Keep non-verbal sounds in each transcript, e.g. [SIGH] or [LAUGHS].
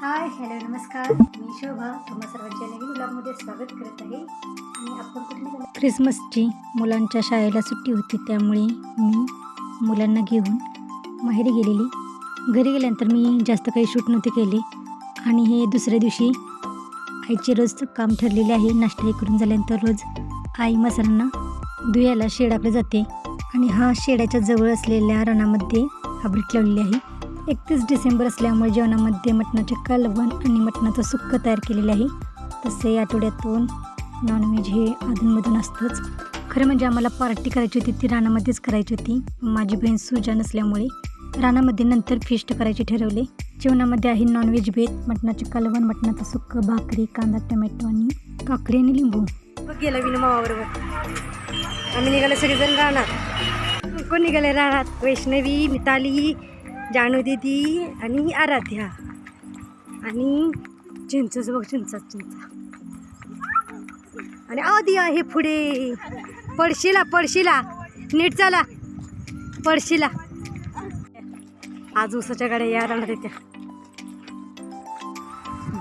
Hi hello नमस्कार. मी शोभा तुम्हा सर्वांच्या नवीन मुलांमध्ये स्वागत करत आहे. आणि आपण कुठली क्रिसमसची मुलांच्या शाळेला सुट्टी होती त्यामुळे मी मुलांना घेऊन माहेरी गेलेली. घरी गेल्यानंतर मी जास्त काही शूट नव्हते केले. आणि हे दुसऱ्या दिवशी आईचे रोज काम ठरलेले आहे. नाश्ताही करून झाल्यानंतर रोज आई मसरांना धुयाला शेडाकडे जाते. आणि हा शेडाच्या जवळ असलेल्या रानामध्ये हा ब्रिक लावलेली आहे. एकतीस डिसेंबर असल्यामुळे जेवणामध्ये मटणाचे कालवण आणि मटणाचं सुक्कं तयार केलेलं आहे. तसे आठवड्यातून नॉनव्हेज हे अधूनमधून असतंच. खरं म्हणजे आम्हाला पार्टी करायची होती ती रानामध्येच करायची होती. माझी बहीण सुजा नसल्यामुळे रानामध्ये नंतर फिस्ट करायचे ठरवले. जेवणामध्ये आहे नॉनव्हेज बेत मटणाचे कालवण मटणाचं सुक्कं भाकरी कांदा टमॅटो आणि काकडी आणि लिंबू. गेला विनू मामाबरोबर. आम्ही निघालो सगळेजण राहणार कोण निघाले राहणार वैष्णवी मिताली जानू दीदी आणि आराध्या. आणि चिंचच बघ चिंचा चिंचा. आणि अदिया हे पुढे. पडशीला पडशीला. नीट चला. पडशीला. आज उसाच्या गाड्या या राहणार त्या.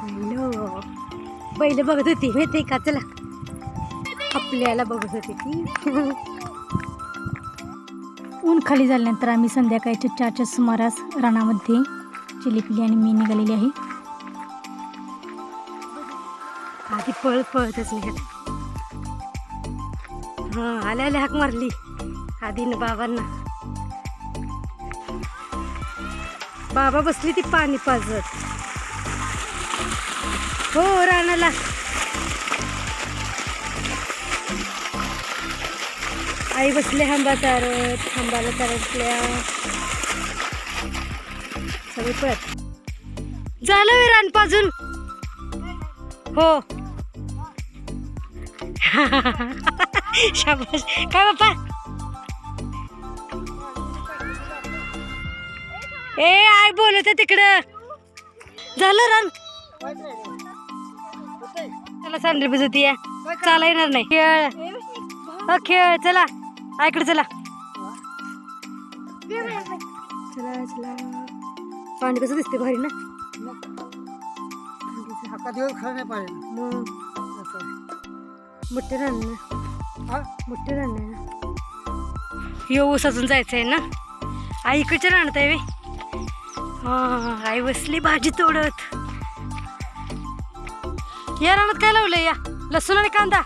बैल. बैल बघत होती माहिती का? चला. आपल्याला बघत होती ती. ऊन खाली झाल्यानंतर आम्ही संध्याकाळच्या चारच्या सुमारास रानामध्ये चिलीपिली आणि मी निघालेली आहे. आधी पळ पळतच निघाल. हा आल्या आल्या हाक मारली. आधीनं बाबांना. बाबा बसली ती पाणी पाजत. हो रानाला. आई बसले आंबा चारत आंबाला चारतल्या सगळी पळत. झालं विरान पाजून. हो. शाबाश काय बाप्पा? ए आय बोलत तिकडं. झालं रान. चला सांडली भिजती या चाला येणार नाही. खेळ. हो, खेळ. चला. आईकडे चला. चला चला. पाणी कसं दिसते भारी ना? दिवस खरं नाही पाहिजे मग. मोठे रान ना. हा? मोठे रान आहे ना. यो ऊसातून जायचं आहे ना? आई इकडच्या राहणार आहे वे हा आई बसली भाजी तोडत. या रानात काय लावलंय या? लसूण आणि कांदा.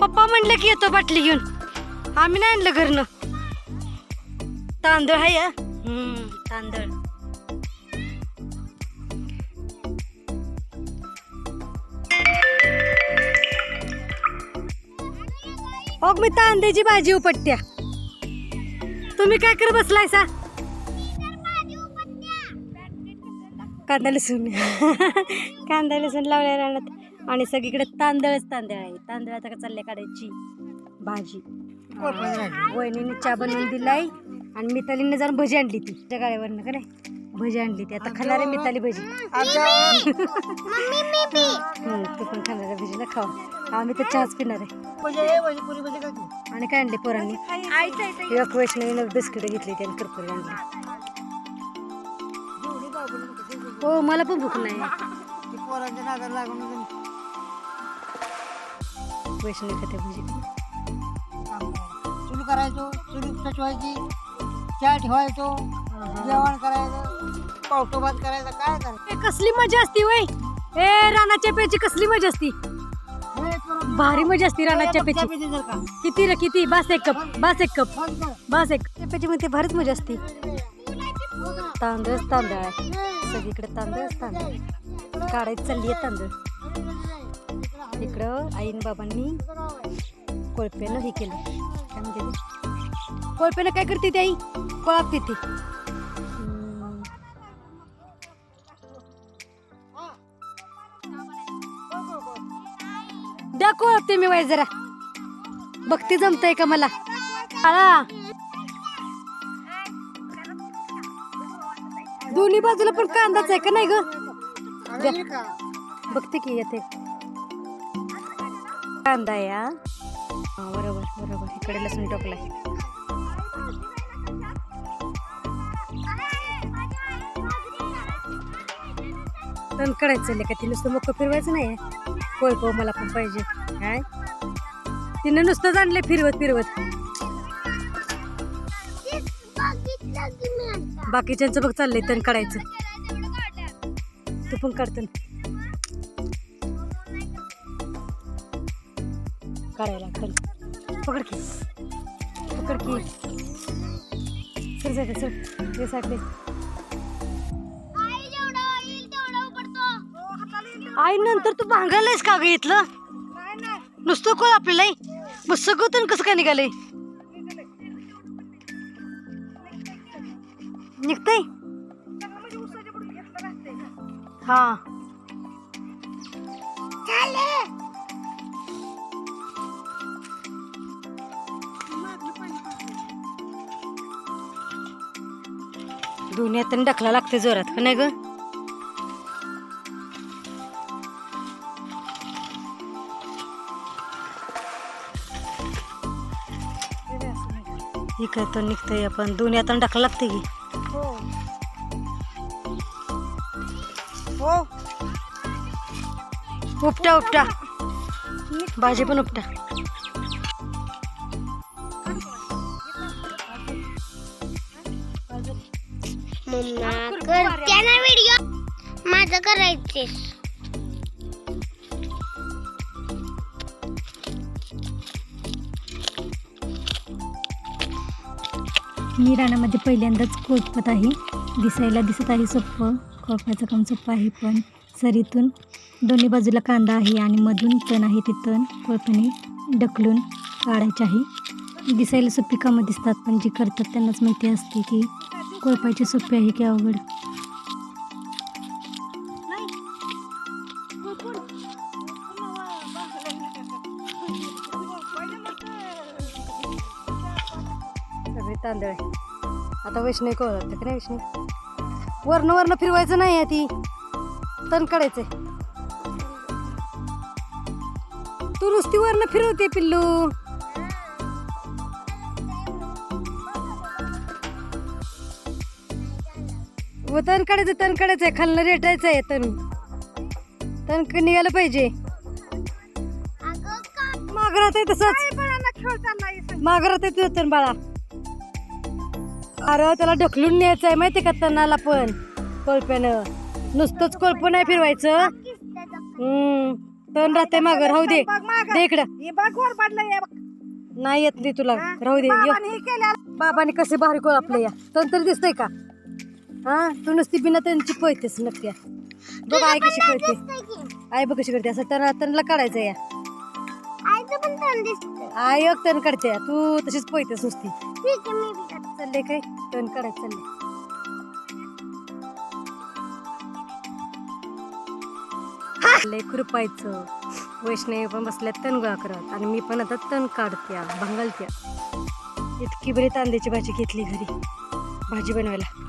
पप्पा म्हणलं की येतो बाटली घेऊन. आम्ही नाही आणलं घरनं. तांदूळ आहे हम्म, तांदूळ. अग मी तांद्याची भाजी उपटत्या. तुम्ही काय करत बसलाय सा? कांदा लसूण. [LAUGHS] कांदा लसूण लावल्या राहणार आणि सगळीकडे तांदळच तांदळ आहे. तांदळाचा का चालल्या काढायची? भाजी. वहिनीने चहा बनवून दिलाय. आणि मितालीने जाऊन भजी आणली ती. त्या गाड्यावरनं का नाही? भजी आणली ती. आता खाणार आहे मिताली भजी. हम्म, तू पण खाणार आहे भजी ना खावा आम्ही तर चहाच पिणार आहे. पुरी काय तू? आणि काय आणले पोरांनी? एक वैष्णवीनं बिस्किट घेतली त्याने करपुरी आणली. हो मला पण भूक नाही. पोरांच्या नादाला लागून वैष्णवी खाते भजी. सुरू करायचो सुरू सचवायची चहा ठेवायचो जेवण करायचं पावटो भात करायचं काय करायचं? ए, कसली मजा असती वय? ए रानाच्या पेची कसली मजा असती? हे भारी मजा असती रानाच्या चहा पेची. पिते जर का. किती रे किती? बास एक कप बास एक कप बंद कर. बास एक पेची मध्ये भारीच मजा असती. तांदळच तांदळ आहे. सगळीकडे तांदळच तांदळ. काढायची चालली आहे तांदळ. इकडं आईन बाबांनी कोळप्यानं हे केलं. कोळप्यानं काय करते ती आई? कोळपते ती. हम्म. द्या कोळपते मी वाय जरा. बघते जमतंय का मला. आळा दोन्ही बाजूला पण कांदाच आहे का नाही ग? बघते की येते. कांदा या हा, बरोबर बरोबर. इकडे लसूण टोकला तण काढायचं चालले का ती नुसतं मोकं फिरवायचं नाही कोळप मला पण पाहिजे. काय तिने नुसतंच आणले फिरवत फिरवत. बाकीच्यांचं बघ चाललंय तण काढायचं. तू पण काढतो काढायला तण पकड की. पकड की. सर जाते सर. हे साठले आई नंतर तू भांगायलायस का ग इथलं? नुसतं कोण आपल्याला मग सगळं कसं काय निघालंय? निघतंय? हा. दोन्ही हाताने ढकला लागते जोरात का नाही ग? हे काय तर निघतंय आपण. दोन्ही हाताने ढकला लागते की. हो. हो. उपटा उपटा. भाजी पण उपटा. मम्मा करते ना व्हिडिओ. माझं करायचे मी रानामध्ये पहिल्यांदाच कोळपत आहे. दिसायला दिसत आहे सोपं कोळपाचं काम सोपं आहे पण सरीतून दोन्ही बाजूला कांदा आहे आणि मधून तण आहे ते तण कोळपाने ढकलून काढायचे आहे. दिसायला सोपी कामं दिसतात पण जे करतात त्यांनाच माहिती असते की कोळपायचे सोपे आहे की अवघड? सगळे तांदळ. आहे आता वैष्णवी कळ लागतं का नाही वैष्णवी? वर्ण वर्ण फिरवायचं नाही आहे ती. तण काढायचंय. तू नुसती वर्ण फिरवते पिल्लू. व तण काढायचं तण काढायचंय खालनं रेटायचं आहे तण. तण क- निघालं पाहिजे. मागरात आहे तसंच. मागरात आहे तुझं तण बाळा. अरे त्याला ढकलून न्यायचं आहे माहिती का तणाला पण? कोळप्यानं. नुसतंच कोळप नाही फिरवायचं. हम्म. तण राहते माग. राहू दे. इकडं. नाही येत नाही तुला. राहू दे. बाबांनी कसे भारी कोळ आपलं या. तण तरी दिसतंय का? हा? तू नुसती बिना त्यांची पळतेस नक्की. बघ आई कशी कळते आई बघ कशी करते. असं तण तणला काढायचं या. आई एक तण काढते तू तशीच पळतेस नुसती. करते. चालले काय? तण काढायचं चालले लय खुरपायचं वैष्णवी पण बसल्या तण गोळा करत. आणि मी पण आता तण काढत्या भंगालत्या. इतकी बरी तांद्याची भाजी घेतली घरी. भाजी बनवायला.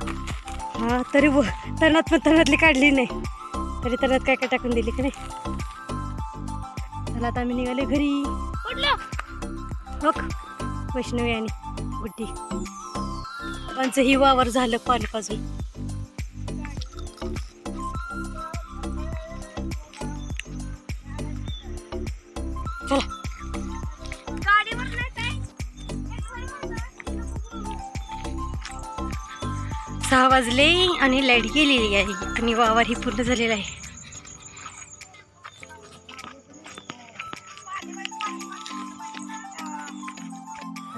हा तरी व तणात पण तणातली काढली नाही. तरी तणात काय काय टाकून दिली का नाही? चला आता आम्ही निघाले घरी. वैष्णवी आणि गुड्डी त्यांचं ही वावर झालं पाणी पाजून वाजले आणि लाइट गेलेली आहे. आणि वावर ही पूर्ण झालेला आहे.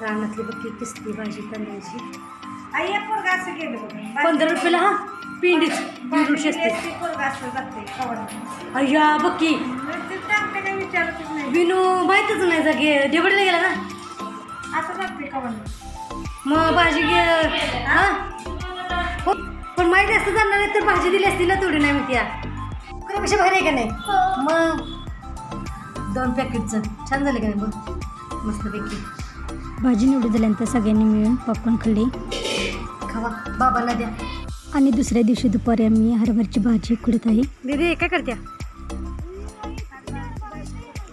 रानातली बघी किसती भाजी बघ. पंधरा रुपयाला हा? पिंडी पिंडी असते. अय्या बक्की विनू माहीतच नाही जागे डेबडीला गेला खावायला. मग भाजी घे हो, पण माहिती असतं जाणार नाही तर भाजी दिली असती ना थोडी नाही मी त्या कशी भारी आहे का नाही? मग? दोन पॅकेटचं. छान झालं का नाही बघ? मस्तपैकी भाजी निवडून झाल्यानंतर सगळ्यांनी मिळून पॉपकॉर्न खाल्ले. खावा. बाबांना द्या. आणि दुसऱ्या दिवशी दुपारी आम्ही हरभरची भाजी खुडत आहे? दीदी काय करत्या?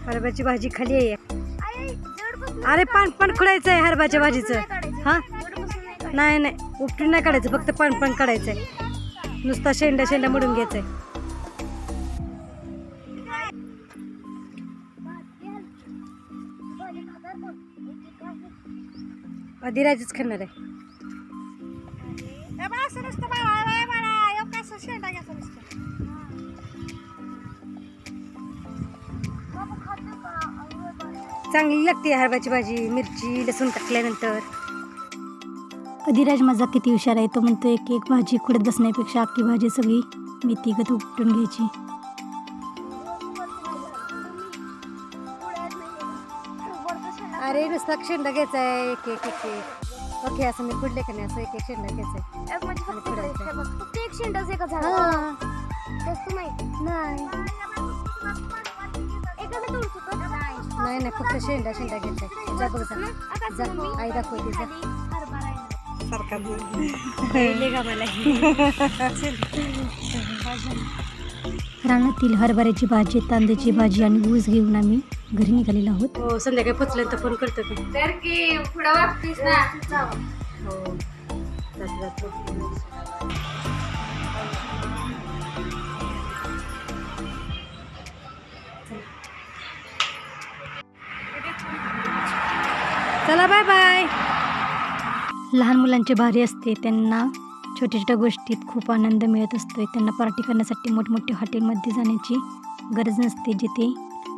हरभऱ्याची भाजी खाली आहे. अरे पान पान खुडायचं आहे हरभऱ्याच्या भाजीचं. हा? नाही नाही. उपटून नाही काढायचं फक्त पण पण काढायचं आहे नुसता शेंड्या शेंड्या मोडून घ्यायचं आहे अधिराजच खेळणार आहे. चांगली लागते हरभाची भाजी मिरची लसूण टाकल्यानंतर. अधिराज माझा किती हुशार आहे तो म्हणतो एक एक भाजी खुडत बसण्यापेक्षा अख्खी भाजी सगळी मेथीगत उपटून घ्यायची. अरे नुसता शेंडा घ्यायचा आहे एक एक एक एक. ओके असं मी खुडले का नाही असं एक एक शेंडा घ्यायचा आहे म्हणजे एक शेंडाच एका झाड हा. तसं माहिती. नाही. नाही नाही फक्त शेंडा शेंडा घ्यायचा आहे जा. बघ जा. आई दाखवते जा. मला? रानातील हरभऱ्याची भाजी तांदळाची भाजी आणि ऊस घेऊन आम्ही घरी निघालेलो आहोत. हो संध्याकाळी पोचल्यानंतर फोन करतो की? तर की पुढं वागतीस ना. हो. चला. बाय बाय लहान मुलांचे भारी असते त्यांना छोट्या छोट्या गोष्टीत खूप आनंद मिळत असतो त्यांना पार्टी करण्यासाठी मोठमोठ्या हॉटेलमध्ये जाण्याची गरज नसते. जिथे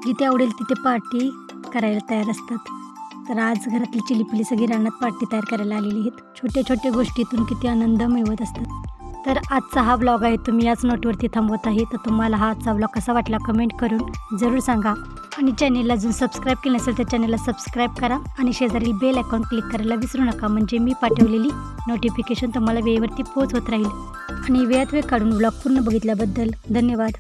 जिथे आवडेल तिथे पार्टी करायला तयार असतात. तर आज घरातली चिलीपिली सगळी रानात पार्टी तयार करायला आलेली आहेत. छोट्या छोट्या गोष्टीतून किती आनंद मिळवत असतात. तर आजचा हा ब्लॉग आहे. तुम्ही याच नोटवरती थांबवत आहे. तर तुम्हाला हा आजचा ब्लॉग कसा वाटला कमेंट करून जरूर सांगा. आणि चॅनेलला अजून सबस्क्राईब केलं नसेल तर चॅनेलला सबस्क्राईब करा आणि शेजारील बेल अकाउंट क्लिक करायला विसरू नका. म्हणजे मी पाठवलेली नोटिफिकेशन तुम्हाला वेळेवरती पोच होत राहील. आणि वेळात वेळ काढून ब्लॉग पूर्ण बघितल्याबद्दल धन्यवाद.